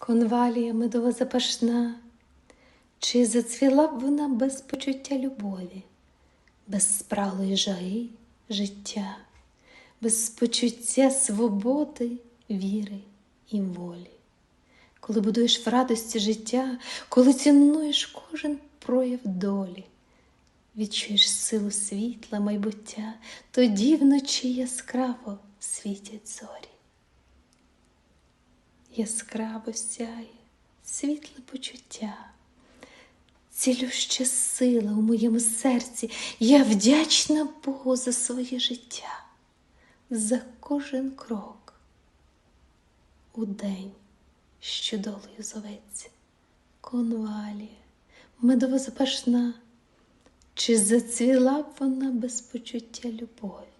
конвалія медово запашна, чи зацвіла б вона без почуття любові, без спраглої жаги життя, без почуття свободи, віри і волі. Коли будуєш в радості життя, коли цінуєш кожен прояв долі, відчуєш силу світла, майбуття, тоді вночі яскраво світять зорі. Яскраво сяє світле почуття, цілюща сила у моєму серці, я вдячна Богу за своє життя, за кожен крок у день, що долею зоветься, конвалія, медово запашна, чи зацвіла б вона без почуття любові?